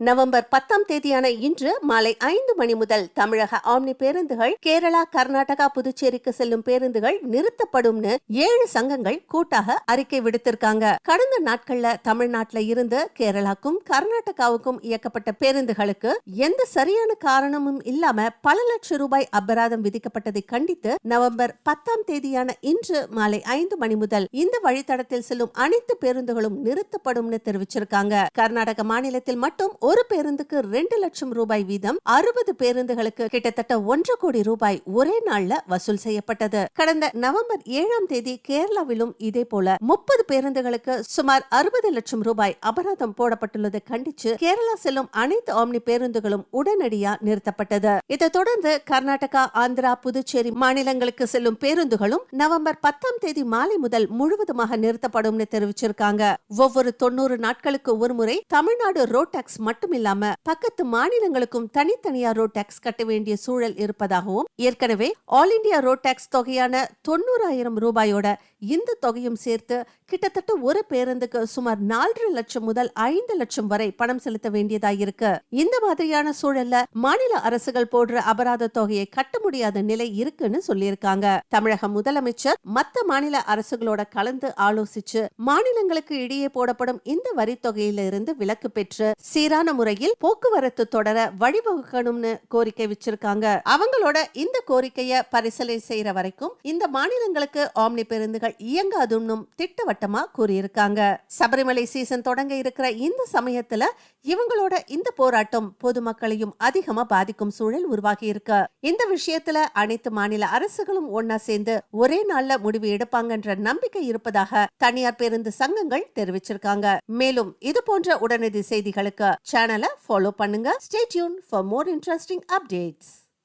November பத்தாம் தேதியான இன்று மாலை ஐந்து மணி முதல் தமிழக ஆம்னி பேருந்துகள் கேரளா கர்நாடகா புதுச்சேரிக்கு செல்லும் பேருந்துகள் நிறுத்தப்படும்னு ஏழு சங்கங்கள் கூட்டாக அறிக்கை விடுத்திருக்காங்க. கடந்த நாட்கள்ல தமிழ்நாட்டுல இருந்து கேரளாக்கும் கர்நாடகாவுக்கும் இயக்கப்பட்ட பேருந்துகளுக்கு எந்த சரியான காரணமும் இல்லாம பல லட்சம் ரூபாய் அபராதம் விதிக்கப்பட்டதை கண்டித்து நவம்பர் பத்தாம் தேதியான இன்று மாலை ஐந்து மணி முதல் இந்த வழித்தடத்தில் செல்லும் அனைத்து பேருந்துகளும் நிறுத்தப்படும்னு தெரிவிச்சிருக்காங்க. கர்நாடக மாநிலத்தில் மட்டும் ஒரு பேருந்துக்கு ரெண்டு லட்சம் ரூபாய் வீதம் அறுபது பேருந்துகளுக்கு கிட்டத்தட்ட ஒன்று கோடி ரூபாய் ஒரே நாள்ல வசூல் செய்யப்பட்டது. கடந்த நவம்பர் ஏழாம் தேதி கேரளாவிலும் இதே போல முப்பது பேருந்துகளுக்கு சுமார் அறுபது லட்சம் ரூபாய் அபராதம் போடப்பட்டுள்ளதை கண்டிச்சு கேரளா செல்லும் அனைத்து ஆம்னி பேருந்துகளும் உடனடியா நிறுத்தப்பட்டது. இதைத் தொடர்ந்து கர்நாடகா ஆந்திரா புதுச்சேரி மாநிலங்களுக்கு செல்லும் பேருந்துகளும் நவம்பர் பத்தாம் தேதி மாலை முதல் முழுவதுமாக நிறுத்தப்படும்னு தெரிவிச்சிருக்காங்க. ஒவ்வொரு தொண்ணூறு நாட்களுக்கு ஒருமுறை தமிழ்நாடு ரோட் டாக்ஸ் மட்டும் மட்டுமில்லாம பக்கத்து மாநிலங்களுக்கும் தனித்தனியா ரோட் டாக்ஸ் கட்ட வேண்டிய சூழல் இருப்பதாகவும் ஏற்கனவே ஆல் இண்டியா ரோட் டாக்ஸ் தொகையான தொண்ணூறாயிரம் ரூபாயோட இந்த தொகையும் சேர்த்து கிட்டத்தட்ட ஒரு பேருந்துக்கு சுமார் நாலரை லட்சம் முதல் ஐந்து லட்சம் வரை பணம் செலுத்த வேண்டியதா இருக்கு இந்த மாதிரியான சூழல்ல மாநில அரசுகள் போடுற அபராத தொகையை கட்ட முடியாத நிலை இருக்குன்னு சொல்லியிருக்காங்க. தமிழக முதலமைச்சர் மத்த மாநில அரசுகளோட கலந்து ஆலோசிச்சு மாநிலங்களுக்கு இடையே போடப்படும் இந்த வரித்தொகையிலிருந்து விலக்கு பெற்று சீரான முறையில் போக்குவரத்து தொடர வழிவகுக்கணும்னு கோரிக்கை வச்சிருக்காங்க. அவங்களோட இந்த கோரிக்கைய பரிசீலனை செய்யற வரைக்கும் இந்த மாநிலங்களுக்கு ஆம்னி பேருந்துகள் இயங்காதுன்னு திட்டவட்டமா கூறியிருக்காங்க. சபரிமலை சீசன் தொடங்க இருக்கிற இந்த சமயத்துல இவங்களோட இந்த போராட்டம் பொதுமக்களையும் அதிகமா பாதிக்கும் சூழல் உருவாகி இருக்கு. இந்த விஷயத்துல அனைத்து மாநில அரசுகளும் ஒன்னா சேர்ந்து ஒரே நாள்ல முடிவு எடுப்பாங்கன்ற நம்பிக்கை இருப்பதாக தனியார் பேருந்து சங்கங்கள் தெரிவிச்சிருக்காங்க. மேலும் இது போன்ற உடனடி செய்திகளுக்கு சேனலை ஃபாலோ பண்ணுங்க. Stay tune for more interesting updates